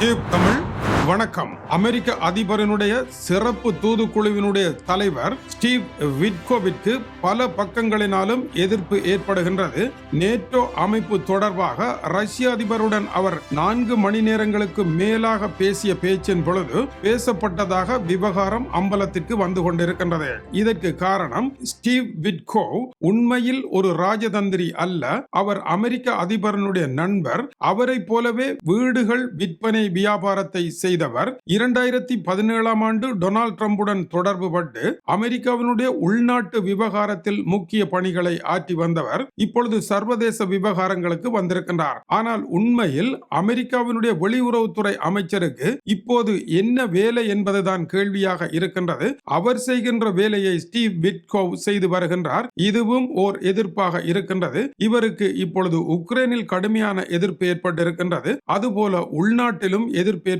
Tube Tamil வணக்கம். அமெரிக்க அதிபரினுடைய சிறப்பு தூதுக்குழுவினுடைய தலைவர் ஸ்டீவ் விட்கோவிற்கு பல பக்கங்களினாலும் எதிர்ப்பு ஏற்படுகின்றது. நேட்டோ அமைப்பு தொடர்பாக ரஷ்ய அதிபருடன் அவர் நான்கு மணி நேரங்களுக்கு மேலாக பேசிய பேச்சின் பொழுது பேசப்பட்டதாக விவகாரம் அம்பலத்திற்கு வந்து கொண்டிருக்கின்றது. இதற்கு காரணம் ஸ்டீவ் விட்கோ உண்மையில் ஒரு ராஜதந்திரி அல்ல. அவர் அமெரிக்க அதிபரனுடைய நண்பர். அவரைப் போலவே வீடுகள் விற்பனை வியாபாரத்தை செய்து செய்தவர் இரண்டாயிரத்தி பதினேழாம் ஆண்டு டொனால்ட் ட்ரம்புடன் தொடர்பு பட்டு அமெரிக்காவினுடைய உள்நாட்டு விவகாரத்தில் முக்கிய பணிகளை ஆற்றி வந்தவர் இப்பொழுது சர்வதேச விவகாரங்களுக்கு வந்திருக்கின்றார். ஆனால் உண்மையில் அமெரிக்காவினுடைய வெளியுறவுத்துறை அமைச்சருக்கு இப்போது என்ன வேலை என்பதுதான் கேள்வியாக இருக்கின்றது. அவர் செய்கின்ற வேலையை ஸ்டீவ் விட்கோவ் செய்து வருகின்றார். இதுவும் ஓர் எதிர்ப்பாக இருக்கின்றது. இவருக்கு இப்பொழுது உக்ரைனில் கடுமையான எதிர்ப்பு ஏற்பட்டிருக்கின்றது. அதுபோல உள்நாட்டிலும் எதிர்ப்பு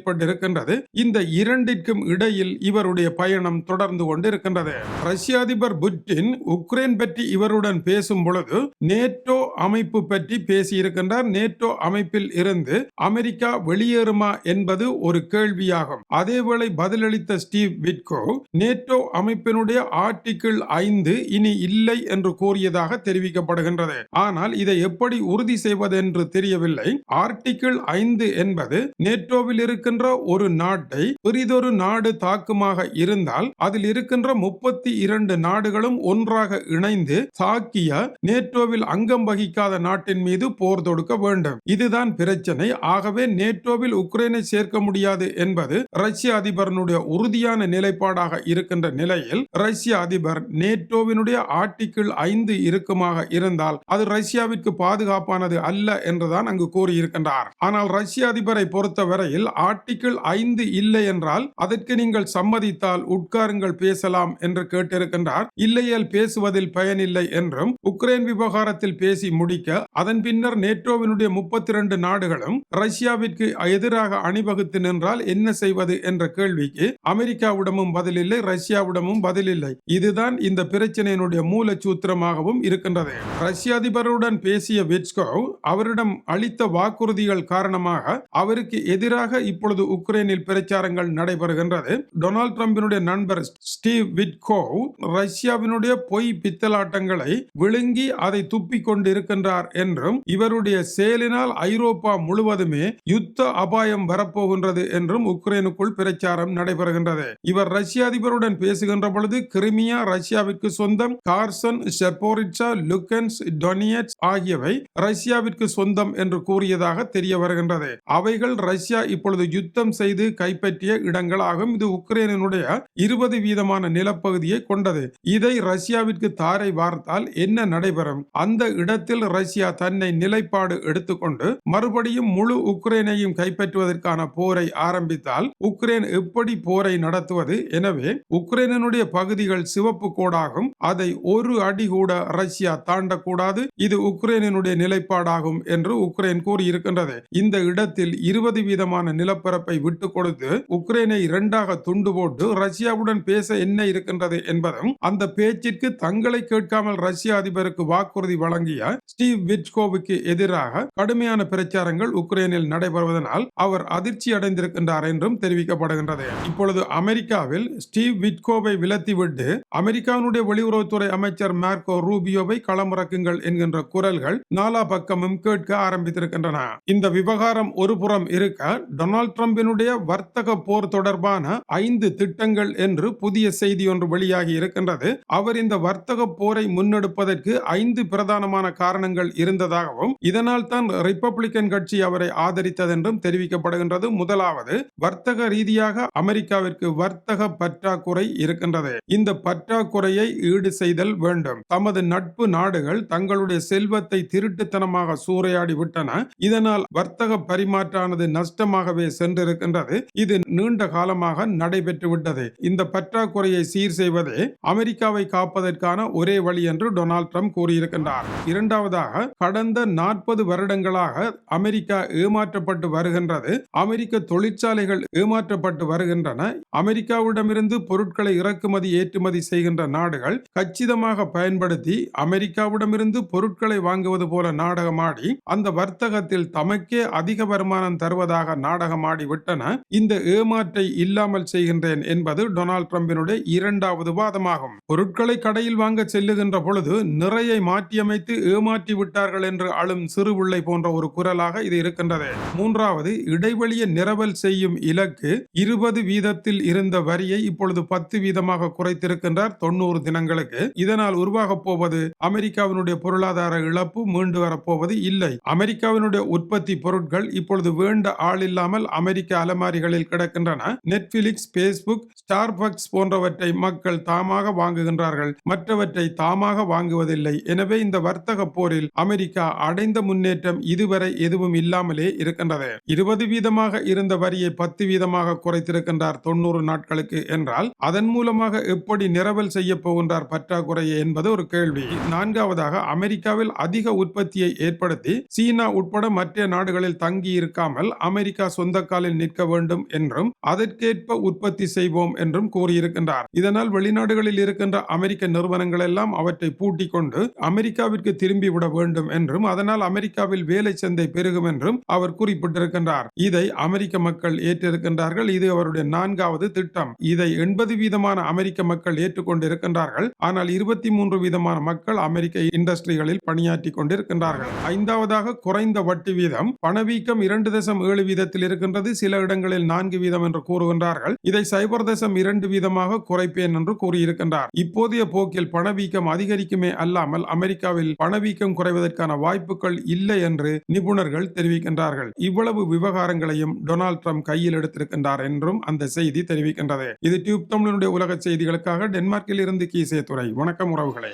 இருக்கின்றது இந்த இரண்டிற்கும் இடையில் இவருடைய பயணம் தொடர்ந்து கொண்டிருக்கின்றது. ரஷ்ய அதிபர் புட்டின் உக்ரைன் பற்றி இவருடன் பேசும் பொழுது நேட்டோ அமைப்பு பற்றி பேசியிருக்கின்றார். நேட்டோ அமைப்பில் இருந்து அமெரிக்கா வெளியேறுமா என்பது ஒரு கேள்வியாகும். அதேவேளை பதிலளித்த ஸ்டீவ் விட்கோ நேட்டோ அமைப்பினுடைய ஆர்டிகிள் ஐந்து இனி இல்லை என்று கூறியதாக தெரிவிக்கப்படுகின்றது. ஆனால் இதை எப்படி உறுதி செய்வது என்று தெரியவில்லை. ஆர்டிகிள் ஐந்து என்பது நேட்டோவில் இருக்கின்ற ஒரு நாட்டை பெரிதொரு நாடு தாக்குமாக இருந்தால் அதில் இருக்கின்ற முப்பத்தி இரண்டு நாடுகளும் ஒன்றாக இணைந்து தாக்கிய நேட்டோவில் அங்கம் வகிக்காத நாட்டின் மீது போர் தொடுக்க வேண்டும். இதுதான் பிரச்சனை. ஆகவே நேட்டோவில் உக்ரைனை சேர்க்க முடியாது என்பது ரஷ்ய அதிபரனுடைய உறுதியான நிலைப்பாடாக இருக்கின்ற நிலையில் ரஷ்ய அதிபர் நேட்டோவினுடைய ஆர்டிகிள் ஐந்து இருக்குமாக இருந்தால் அது ரஷ்யாவிற்கு பாதுகாப்பானது அல்ல என்றுதான் அங்கு கூறியிருக்கின்றார். ஆனால் ரஷ்ய அதிபரை பொறுத்தவரையில் ஆர்டிகிள் ஐந்து இல்லை என்றால் அதற்கு நீங்கள் சம்மதித்தால் உட்காருங்கள் பேசலாம் என்று கேட்டிருக்கின்றார். இல்லையேல் பேசுவதில் பயனில்லை என்றும் உக்ரைன் விவகாரத்தில் பேசி முடிக்க அதன் பின்னர் நேட்டோவினுடைய முப்பத்தி இரண்டு நாடுகளும் ரஷ்யாவிற்கு எதிராக அணிவகுத்து நின்றால் என்ன செய்வது என்ற கேள்விக்கு அமெரிக்காவிடமும் பதிலில்லை ரஷ்யாவிடமும் பதிலில்லை. இதுதான் இந்த பிரச்சனையினுடைய மூல சூத்திரமாகவும் இருக்கின்றது. ரஷ்ய அதிபருடன் பேசிய விட்ஸ்கோவ் அவரிடம் அளித்த வாக்குறுதிகள் காரணமாக அவருக்கு எதிராக இப்பொழுது உக்ரைனில் பிரச்சாரங்கள் நடைபெறுகின்றது. டொனால்ட் டிரம்பினுடைய நண்பர் ஸ்டீவ் விட்கோவ் ரஷ்யாவினுடைய பொய் பித்தலாட்டங்களை விழுங்கி அதை துப்பிக் கொண்டிருக்கின்றார் என்றும் இவருடைய செயலினால் ஐரோப்பா முழுவதுமே யுத்த அபாயம் வரப்போகின்றது என்றும் உக்ரைனுக்குள் பிரச்சாரம் நடைபெறுகின்றது. இவர் ரஷ்ய அதிபருடன் பேசுகின்ற பொழுது கிரிமியா ரஷ்யாவிற்கு சொந்தம் கார்சன் செப்போரிட்சா லுக்கன்ஸ் டொனியட்ஸ் ஆகியவை ரஷ்யாவிற்கு சொந்தம் என்று கூறியதாக தெரிய வருகின்றது. அவைகள் ரஷ்யா இப்பொழுது யுத்தம் செய்து கைப்பற்றிய இடங்களாகும். இது உக்ரைனுடைய இருபது வீதமான நிலப்பகுதியை கொண்டது. இதை ரஷ்யாவிற்கு தாரை வார்த்தால் என்ன நடைபெறும்? அந்த இடத்தில் ரஷ்யா தன்னை நிலைப்பாடு எடுத்துக்கொண்டு மறுபடியும் முழு உக்ரைனையும் கைப்பற்றுவதற்கான போரை ஆரம்பித்தால் உக்ரைன் எப்படி போரை நடத்துவது? எனவே உக்ரைனுடைய பகுதிகள் சிவப்பு கோடாகும். அதை ஒரு அடி கூட ரஷ்யா தாண்டக்கூடாது. இது உக்ரைனுடைய நிலைப்பாடாகும் என்று உக்ரைன் கூறியிருக்கின்றது. இந்த இடத்தில் இருபது வீதமான நிலப்பரப்பை விட்டு கொடுத்து உக்ரைனை இரண்டாக துண்டு போட்டு ரஷ்யாவுடன் பேச என்ன இருக்கின்றது என்பதும் அந்த பேச்சிற்கு தங்களை கேட்காமல் ரஷ்ய அதிபருக்கு வாக்குறுதி வழங்கிய ஸ்டீவ் விட்கோவுக்கு எதிராக கடுமையான பிரச்சாரங்கள் உக்ரைனில் நடைபெறுவதனால் அவர் அதிர்ச்சி அடைந்திருக்கின்றார் என்றும் தெரிவிக்கப்படுகின்றது. இப்பொழுது அமெரிக்காவில் ஸ்டீவ் விட்கோவை விலத்திவிட்டு அமெரிக்காவினுடைய வெளியுறவுத்துறை அமைச்சர் மார்க்கோ ரூபியோவை களமிறக்குங்கள் என்கின்ற குரல்கள் நாலா பக்கமும் கேட்க ஆரம்பித்திருக்கின்றன. இந்த விவகாரம் ஒரு புறம் இருக்க டொனால்ட் ட்ரம்பினுடைய வர்த்தக போர் தொடர்பான ஐந்து திட்டங்கள் என்று புதிய செய்தி ஒன்று வெளியாகி இருக்கின்றது. அவர் இந்த வர்த்தக போரை முன்னெடுப்பதற்கு ஐந்து பிரதானமான காரணங்கள் இருந்ததாகவும் இதனால் தான் ரிப்பப்ளிக்கன் கட்சி அவரை ஆதரித்ததென்றும் தெரிவிக்கப்படுகின்றது. முதலாவது வர்த்தக ரீதியாக அமெரிக்காவிற்கு வர்த்தக பற்றாக்குறை இருக்கின்றது. இந்த பற்றாக்குறையை ஈடு செய்தல் வேண்டும். தமது நட்பு நாடுகள் தங்களுடைய செல்வத்தை திருட்டுத்தனமாக சூறையாடி விட்டன. இதனால் வர்த்தக பரிமாற்றானது நஷ்டமாகவே சென்றிருக்கிறது இருக்கின்றது இது நீண்ட காலமாக நடைபெற்று விட்டது. இந்த பற்றாக்குறையை சீர் செய்வதே அமெரிக்காவை காப்பதற்கான ஒரே வழி என்று டொனால்ட் ட்ரம்ப் கூறியிருக்கின்றார். இரண்டாவதாக கடந்த நாற்பது வருடங்களாக அமெரிக்கா ஏமாற்றப்பட்டு வருகின்றது. அமெரிக்க தொழிற்சாலைகள் ஏமாற்றப்பட்டு வருகின்றன. அமெரிக்காவிடமிருந்து பொருட்களை இறக்குமதி ஏற்றுமதி செய்கின்ற நாடுகள் கச்சிதமாக பயன்படுத்தி அமெரிக்காவிடமிருந்து பொருட்களை வாங்குவது போல நாடகமாடி அந்த வர்த்தகத்தில் தமக்கே அதிக வருமானம் தருவதாக நாடகமாடி விட்டன. இந்த ஏமாற்றை இல்லாமல் செய்கின்றேன் என்பது டொனால்ட் ட்ரம்பினுடைய இரண்டாவது வாதமாகும். பொருட்களை கடையில் வாங்க செல்லுகின்ற பொழுது நிறையை மாற்றியமைத்து ஏமாற்றி விட்டார்கள் என்று அழும் சிறுபிள்ளை போன்ற ஒரு குரலாக இது இருக்கின்றது. மூன்றாவது இடைவெளியை நிரவல் செய்யும் இலக்கு இருபது வீதத்தில் இருந்த வரியை இப்பொழுது பத்து வீதமாக குறைத்திருக்கின்றார் தொண்ணூறு தினங்களுக்கு. இதனால் உருவாக போவது அமெரிக்காவினுடைய பொருளாதார இழப்பு மீண்டு வரப்போவது இல்லை. அமெரிக்காவினுடைய உற்பத்தி பொருட்கள் இப்பொழுது வேண்ட ஆள் இல்லாமல் அமெரிக்க அலமாரிகளில் கிடக்கின்றன. நெட்ஃபிலிக்ஸ் பேஸ்புக் ஸ்டார்பக்ஸ் போன்றவற்றை மக்கள் தாமாக வாங்குகின்றார்கள். மற்றவற்றை தாமாக வாங்குவதில்லை. எனவே இந்த வர்த்தக போரில் அமெரிக்கா அடைந்த முன்னேற்றம் இதுவரை எதுவும் இல்லாமலே இருக்கின்றது. இருபது வீதமாக இருந்த வரியை பத்து வீதமாக குறைத்திருக்கின்றார் தொண்ணூறு நாட்களுக்கு என்றால் அதன் மூலமாக எப்படி நிரவல் செய்ய போகின்றார் பற்றாக்குறையை என்பது ஒரு கேள்வி. நான்காவதாக அமெரிக்காவில் அதிக உற்பத்தியை ஏற்படுத்தி சீனா உட்பட மற்ற நாடுகளில் தங்கி இருக்காமல் அமெரிக்கா சொந்த காலில் நிற்க வேண்டும் என்றும் அதற்கேற்ப உற்பத்தி செய்வோம் என்றும் கூறியிருக்கின்றார். இதனால் வெளிநாடுகளில் இருக்கின்ற அமெரிக்க நிறுவனங்கள் எல்லாம் அவற்றை பூட்டிக் கொண்டு அமெரிக்காவிற்கு திரும்பி விட வேண்டும் என்றும் அதனால் அமெரிக்காவில் வேலை சந்தை பெருகும் என்றும் அவர் குறிப்பிட்டிருக்கின்றார். இதை அமெரிக்க மக்கள் ஏற்றிருக்கின்றார்கள். இது அவருடைய நான்காவது திட்டம். இதை எண்பது வீதமான அமெரிக்க மக்கள் ஏற்றுக்கொண்டிருக்கின்றார்கள். ஆனால் இருபத்தி மூன்று வீதமான மக்கள் அமெரிக்க இண்டஸ்ட்ரிகளில் பணியாற்றி கொண்டிருக்கின்றார்கள். ஐந்தாவதாக குறைந்த வட்டி வீதம். பணவீக்கம் இரண்டு தசம் ஏழு வீதத்தில் இருக்கின்றது. சில இடங்களில் நான்கு வீதம் என்று கூறுகின்றார்கள். இதை சைபர் தேசம் இரண்டு வீதமாக குறைப்பேன் என்று கூறியிருக்கின்றார். இப்போதைய போக்கில் பணவீக்கம் அதிகரிக்குமே அல்லாமல் அமெரிக்காவில் பணவீக்கம் குறைவதற்கான வாய்ப்புகள் இல்லை என்று நிபுணர்கள் தெரிவிக்கின்றார்கள். இவ்வளவு விவகாரங்களையும் டொனால்ட் ட்ரம்ப் கையில் எடுத்திருக்கின்றார் என்றும் அந்த செய்தி தெரிவிக்கின்றது. இது டியூப் தமிழனுடைய உலக செய்திகளுக்காக டென்மார்க்கில் இருந்து கீசே துறை வணக்கம் உறவுகளே.